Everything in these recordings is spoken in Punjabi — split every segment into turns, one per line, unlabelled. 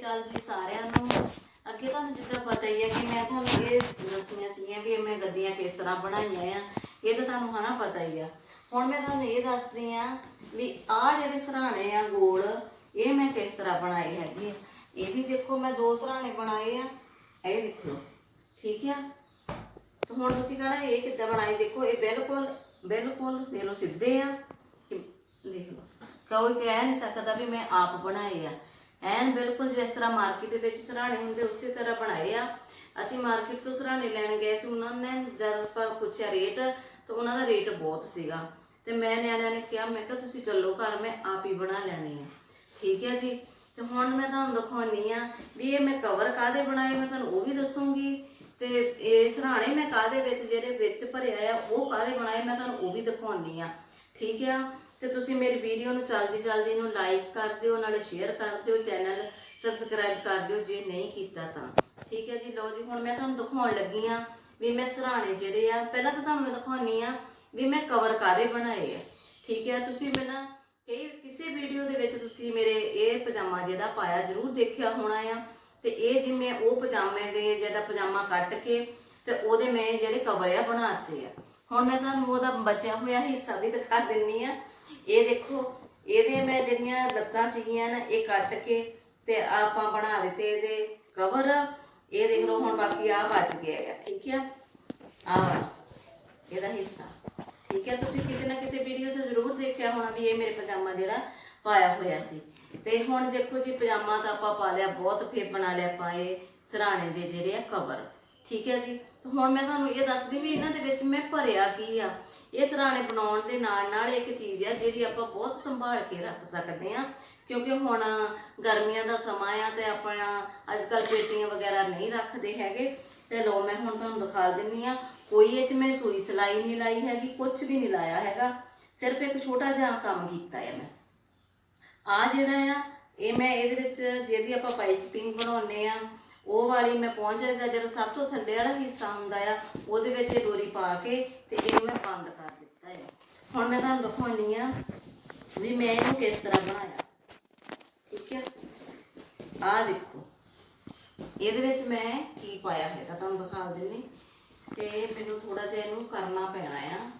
ਅਕਾਲ ਜੀ ਸਾਰਿਆਂ ਨੂੰ। ਅੱਗੇ ਤੁਹਾਨੂੰ ਜਿੱਦਾਂ ਪਤਾ ਹੀ ਹੈ ਕਿ ਮੈਂ ਤੁਹਾਨੂੰ ਇਹ ਦੱਸੀਆਂ ਸੀਗੀਆਂ ਵੀ ਮੈਂ ਗੱਦੀਆਂ ਕਿਸ ਤਰ੍ਹਾਂ ਬਣਾਈਆਂ ਆ। ਇਹ ਤਾਂ ਤੁਹਾਨੂੰ ਹਨਾ ਪਤਾ ਹੀ ਆ। ਹੁਣ ਮੈਂ ਤੁਹਾਨੂੰ ਇਹ ਦੱਸਦੀ ਆ ਵੀ ਆਹ ਜਿਹੜੇ ਸਰਾਣੇ ਆ ਗੋਲ, ਇਹ ਮੈਂ ਕਿਸ ਤਰ੍ਹਾਂ ਬਣਾਏ ਹੈਗੇ ਆ। ਇਹ ਵੀ ਦੇਖੋ, ਮੈਂ ਦੋ ਸਰਾਣੇ ਬਣਾਏ ਆ। ਇਹ ਦੇਖ, ਠੀਕ ਆ? ਤਾਂ ਹੁਣ ਤੁਸੀਂ ਕਹਣਾ ਇਹ ਕਿੱਦਾਂ ਬਣਾਏ? ਦੇਖੋ, ਇਹ ਬਿਲਕੁਲ ਬਿਲਕੁਲ ਦੇ ਲਓ ਸਿੱਧੇ ਆ। ਦੇਖ ਲਓ। ਕੋਈ ਕਹਿ ਨਹੀਂ ਸਕਦਾ ਵੀ ਮੈਂ ਆਪ ਬਣਾਏ ਆ। ਐਨ ਬਿਲਕੁਲ ਜਿਸ ਤਰ੍ਹਾਂ ਮਾਰਕੀਟ ਦੇ ਵਿੱਚ ਸਰਾਣੇ ਹੁੰਦੇ ਉਸੇ ਤਰ੍ਹਾਂ ਬਣਾਏ ਆ। ਅਸੀਂ ਮਾਰਕੀਟ ਤੋਂ ਸਰਾਣੇ ਲੈਣ ਗਏ ਸੀ, ਉਹਨਾਂ ਨੇ ਜਦ ਆਪਾਂ ਪੁੱਛਿਆ ਰੇਟ ਤਾਂ ਉਹਨਾਂ ਦਾ ਰੇਟ ਬਹੁਤ ਸੀਗਾ। ਤੇ ਮੈਂ ਨਿਆਣਿਆਂ ਨੇ ਕਿਹਾ, ਮੈਂ ਕਿਹਾ, ਤੁਸੀਂ ਚੱਲੋ ਘਰ, ਮੈਂ ਆਪ ਹੀ ਬਣਾ ਲੈਣੇ ਆ। ਠੀਕ ਹੈ ਜੀ। ਤੇ ਹੁਣ ਮੈਂ ਤੁਹਾਨੂੰ ਦਿਖਾਉਣੀ ਆ ਵੀ ਇਹ ਮੈਂ ਕਵਰ ਕਾਦੇ ਬਣਾਏ, ਮੈਂ ਤੁਹਾਨੂੰ ਉਹ ਵੀ ਦੱਸੂਗੀ। ਤੇ ਇਹ ਸਰਾਣੇ ਮੈਂ ਕਾਦੇ ਵਿੱਚ, ਜਿਹੜੇ ਵਿੱਚ ਭਰਿਆ ਆ, ਉਹ ਕਾਦੇ ਬਣਾਏ, ਮੈਂ ਤੁਹਾਨੂੰ ਉਹ ਵੀ ਦਿਖਾਉਣੀ ਆ। ਠੀਕ ਆ? ਤੇ ਤੁਸੀਂ ਮੇਰੀ ਵੀਡੀਓ ਨੂੰ ਚਲਦੀ ਚਲਦੀ ਨੂੰ ਲਾਈਕ ਕਰ ਦਿਓ, ਨਾਲੇ ਸ਼ੇਅਰ ਕਰ ਦਿਓ ਚੈਨਲ ਸਬਸਕ੍ਰਾਈਬ ਕਰ ਦਿਓ, ਜੇ ਨਹੀਂ ਕੀਤਾ ਤਾਂ। ਠੀਕ ਹੈ ਜੀ? ਲਓ ਜੀ, ਹੁਣ ਮੈਂ ਤੁਹਾਨੂੰ ਦਿਖਾਉਣ ਲੱਗੀ ਆ ਵੀ ਮੈਂ ਸਰਾਣੇ ਜਿਹੜੇ ਆ, ਪਹਿਲਾਂ ਤਾਂ ਤੁਹਾਨੂੰ ਮੈਂ ਦਿਖਾਉਣੀ ਆ ਵੀ ਮੈਂ ਕਵਰ ਕਾਦੇ ਬਣਾਏ ਆ। ਠੀਕ ਹੈ? ਤੁਸੀਂ ਮੈਨਾਂ ਕਈ ਕਿਸੇ ਵੀਡੀਓ ਦੇ ਵਿੱਚ ਤੁਸੀਂ ਮੇਰੇ ਇਹ ਪਜਾਮਾ ਜਿਹੜਾ ਪਾਇਆ ਜ਼ਰੂਰ ਦੇਖਿਆ ਹੋਣਾ ਆ। ਤੇ ਇਹ ਜਿਵੇਂ ਉਹ ਪਜਾਮੇ ਦੇ ਜਿਹੜਾ ਪਜਾਮਾ ਕੱਟ ਕੇ ਤੇ ਉਹਦੇ ਮੈਂ ਜਿਹੜੇ ਕਵਰ ਆ ਬਣਾਤੇ ਆ। ਹੁਣ ਮੈਂ ਤੁਹਾਨੂੰ ਉਹਦਾ ਬਚਿਆ ਹੋਇਆ ਹਿੱਸਾ ਵੀ ਦਿਖਾ ਦਿੰਨੀ ਆ। ਇਹ ਦੇਖੋ, ਇਹਦੇ ਮੈਂ ਜਿਹੜੀਆਂ ਲੱਤਾਂ ਸੀਗੀਆਂ ਨਾ, ਇਹ ਕੱਟ ਕੇ ਤੇ ਆਪਾਂ ਬਣਾ ਦਿੱਤੇ ਇਹਦੇ ਕਵਰ ਇਹ ਦੇਖ ਲਓ, ਹੁਣ ਬਾਕੀ ਆ ਬਚ ਗਿਆ ਹੈ ਠੀਕ ਹੈ ਆ ਇਹਦਾ ਹਿੱਸਾ, ਠੀਕ ਹੈ ਤੁਸੀਂ ਕਿਸੇ ਨਾ ਕਿਸੇ ਵੀਡੀਓ 'ਚ ਜ਼ਰੂਰ ਦੇਖਿਆ ਹੋਣਾ ਵੀ ਇਹ ਮੇਰੇ ਪਜਾਮਾ ਜਿਹੜਾ ਪਾਇਆ ਹੋਇਆ ਸੀ। ਤੇ ਹੁਣ ਦੇਖੋ ਜੀ, ਪਜਾਮਾ ਤਾਂ ਆਪਾਂ ਪਾ ਲਿਆ, ਬਹੁਤ ਫੇਰ ਬਣਾ ਲਿਆ ਪਾਏ ਸਰਾਣੇ ਦੇ ਜਿਹੜੇ ਆ ਕਵਰ ਠੀਕ ਹੈ ਜੀ? ਹੁਣ ਮੈਂ ਤੁਹਾਨੂੰ ਇਹ ਦੱਸਦੀ ਵੀ ਇਹਨਾਂ ਦੇ ਵਿੱਚ ਮੈਂ ਭਰਿਆ ਕੀ ਆ? ਇਹ ਸਰਾਣੇ ਬਣਾਉਣ ਦੇ ਨਾਲ ਨਾਲ ਇੱਕ ਚੀਜ਼ ਆ ਜਿਹੜੀ ਆਪਾਂ ਬਹੁਤ ਸੰਭਾਲ ਕੇ ਰੱਖ ਸਕਦੇ ਆ ਕਿਉਂਕਿ ਹੁਣ ਗਰਮੀਆਂ ਦਾ ਸਮਾਂ ਆ ਤੇ ਆਪਣਾ ਅੱਜ ਕੱਲ ਪੇਟੀਆਂ ਵਗੈਰਾ ਨਹੀਂ ਰੱਖਦੇ ਹੈਗੇ। ਤੇ ਲੋ ਮੈਂ ਹੁਣ ਤੁਹਾਨੂੰ ਦਿਖਾ ਦਿੰਨੀ ਆ ਕੋਈ ਇਹ ਚ ਮੈਂ ਸੂਈ ਸਲਾਈ ਨਹੀਂ ਲਾਈ ਹੈਗੀ ਕੁਝ ਵੀ ਨਹੀਂ ਲਾਇਆ ਹੈਗਾ। ਸਿਰਫ ਇੱਕ ਛੋਟਾ ਜਿਹਾ ਕੰਮ ਕੀਤਾ ਹੈ ਮੈਂ। ਆ ਜਿਹੜਾ ਆ, ਇਹ ਮੈਂ ਇਹਦੇ ਵਿੱਚ, ਜਿਹਦੀ ਆਪਾਂ ਪਾਈਪਿੰਗ ਬਣਾਉਨੇ ਆ ਉਹ ਵਾਲੀ ਮੈਂ ਪਹੁੰਚ ਜਾਂਦਾ ਜਿਹੜਾ ਸਭ ਤੋਂ ਥੱਲੇ ਵਾਲਾ ਹਿੱਸਾ ਹੁੰਦਾ ਆ, ਉਹਦੇ ਵਿੱਚ ਡੋਰੀ ਪਾ ਕੇ ਤੇ ਇਹਨੂੰ ਮੈਂ ਬੰਦ ਕਰ ਦਿੱਤਾ ਹੈ ਹੁਣ ਮੈਂ ਤੁਹਾਨੂੰ ਦਿਖਾਉਣੀ ਆ ਵੀ ਮੈਂ ਇਹਨੂੰ ਕਿਸ ਤਰ੍ਹਾਂ ਬਣਾਇਆ। ਠੀਕ ਹੈ ਆ ਦੇਖੋ। ਇਹਦੇ ਵਿੱਚ ਮੈਂ ਕੀ ਪਾਇਆ ਹੈਗਾ, ਤੁਹਾਨੂੰ ਦਿਖਾ ਦਿੰਨੀ ਤੇ ਮੈਨੂੰ ਥੋੜਾ ਜਿਹਾ ਇਹਨੂੰ ਕਰਨਾ ਪੈਣਾ ਆ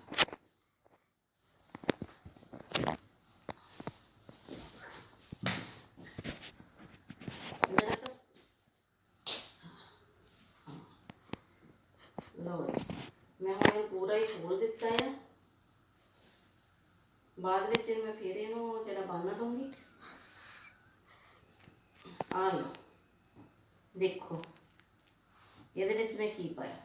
ਮੇਰਾ ਕਸ ਲਓ ਜੀ। ਮੈਂ ਹੁਣ ਇਹ ਪੂਰਾ ਹੀ ਖੋਲ ਦਿੱਤਾ ਹੈ ਬਾਅਦ ਵਿੱਚ ਮੈਂ ਫਿਰ ਇਹਨੂੰ ਜਿਹੜਾ ਬੰਨ ਦੂੰਗੀ ਆ ਲਓ। ਦੇਖੋ, ਇਹਦੇ ਵਿੱਚ ਮੈਂ ਕੀ ਪਾਇਆ?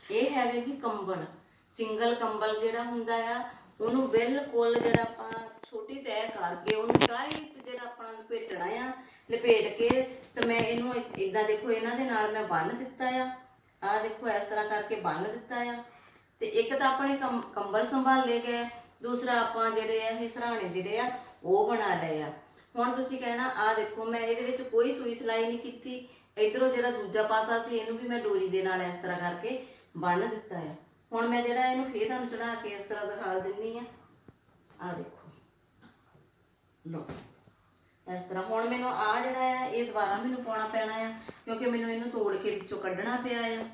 ਇਹ ਹੈਗਾ ਜੀ ਕੰਬਲ। ਸਿੰਗਲ ਕੰਬਲ ਜਿਹੜਾ ਹੁੰਦਾ ਆ, ਉਹਨੂੰ ਬਿਲਕੁਲ ਜਿਹੜਾ ਆਪਾਂ ਛੋਟੀ ਤੈਅ ਕਰਕੇ ਉਹਨੂੰ ਟਾਈਟ ਜਿਹੜਾ ਆਪਣਾ ਲਪੇਟਣਾ ਆ, ਲਪੇਟ ਕੇ ਤੇ ਮੈਂ ਇਹਨੂੰ ਇਦਾਂ ਦੇਖੋ, ਇਹਨਾਂ ਦੇ ਨਾਲ ਮੈਂ ਬੰਨ ਦਿੱਤਾ ਆ। ਆ ਦੇਖੋ, ਇਸ ਤਰ੍ਹਾਂ ਕਰਕੇ ਬੰਨ ਦਿੱਤਾ ਆ। ਤੇ ਇੱਕ ਤਾਂ ਆਪਣੇ ਕੰਬ- ਕੰਬਲ ਸੰਭਾਲੇ ਗਏ, ਦੂਸਰਾ ਆਪਾਂ ਜਿਹੜੇ ਆ, ਇਹ ਸਰਾਣੇ ਜਿਹੜੇ ਆ, ਉਹ ਬਣਾ ਲਏ ਆ। ਹੁਣ ਤੁਸੀਂ ਕਹਿਣਾ ਆ ਦੇਖੋ, ਮੈਂ ਇਹਦੇ ਵਿੱਚ ਕੋਈ ਸੂਈ ਸਲਾਈ ਨਹੀਂ ਕੀਤੀ। ਇਧਰੋਂ ਜਿਹੜਾ ਦੂਜਾ ਪਾਸਾ ਸੀ, ਇਹਨੂੰ ਵੀ ਮੈਂ ਡੋਰੀ ਦੇ ਨਾਲ ਇਸ ਤਰ੍ਹਾਂ ਕਰਕੇ ਬੰਨ ਦਿੱਤਾ ਹੈ ਹੁਣ ਮੈਂ ਜਿਹੜਾ ਇਹਨੂੰ ਫੇਰ ਤੁਹਾਨੂੰ ਚੜਾ ਕੇ ਇਸ ਤਰ੍ਹਾਂ ਦਿਖਾ ਦਿੰਨੀ ਆ। ਆ ਦੇਖੋ। ਲੋ ਇਸ ਤਰ੍ਹਾਂ। ਹੁਣ ਮੈਨੂੰ ਆ ਜਿਹੜਾ ਆ, ਇਹ ਦੁਬਾਰਾ ਮੈਨੂੰ ਪਾਉਣਾ ਪੈਣਾ ਆ, ਕਿਉਂਕਿ ਮੈਨੂੰ ਇਹਨੂੰ ਤੋੜ ਕੇ ਵਿੱਚੋਂ ਕੱਢਣਾ ਪਿਆ ਆ।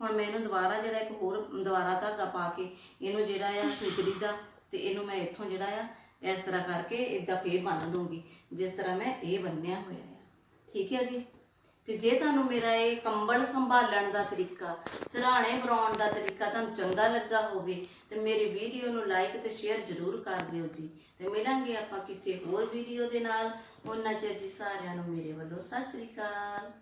ਹੁਣ ਮੈਂ ਇਹਨੂੰ ਦੁਬਾਰਾ ਜਿਹੜਾ ਇੱਕ ਹੋਰ ਦੁਬਾਰਾ ਧਾਗਾ ਪਾ ਕੇ ਇਹਨੂੰ ਜਿਹੜਾ ਆ ਸੁਤਰੀ ਦਾ ਤੇ ਇਹਨੂੰ ਮੈਂ ਇੱਥੋਂ ਜਿਹੜਾ ਆ, ਇਸ ਤਰ੍ਹਾਂ ਕਰਕੇ ਇਦਾਂ ਫੇਰ ਬੰਨ ਦੂੰਗੀ ਜਿਸ ਤਰ੍ਹਾਂ ਮੈਂ ਇਹ ਬੰਨਿਆ ਹੋਇਆ ਆ। ਠੀਕ ਹੈ ਜੀ? ਤੇ ਜੇ ਤੁਹਾਨੂੰ ਮੇਰਾ ਇਹ ਕੰਬਲ ਸੰਭਾਲਣ ਦਾ ਤਰੀਕਾ, ਸਰਾਣੇ ਬਣਾਉਣ ਦਾ ਤਰੀਕਾ ਤੁਹਾਨੂੰ ਚੰਗਾ ਲੱਗਾ ਹੋਵੇ, ਤੇ ਮੇਰੀ ਵੀਡੀਓ ਨੂੰ ਲਾਈਕ ਤੇ ਸ਼ੇਅਰ ਜ਼ਰੂਰ ਕਰ ਦਿਓ ਜੀ। ਤੇ ਮਿਲਾਂਗੇ ਆਪਾਂ ਕਿਸੇ ਹੋਰ ਵੀਡੀਓ ਦੇ ਨਾਲ। ਉਹਨਾਂ ਚਿਰ ਜੀ ਸਾਰਿਆਂ ਨੂੰ ਮੇਰੇ ਵੱਲੋਂ ਸਤਿ ਸ਼੍ਰੀ ਅਕਾਲ।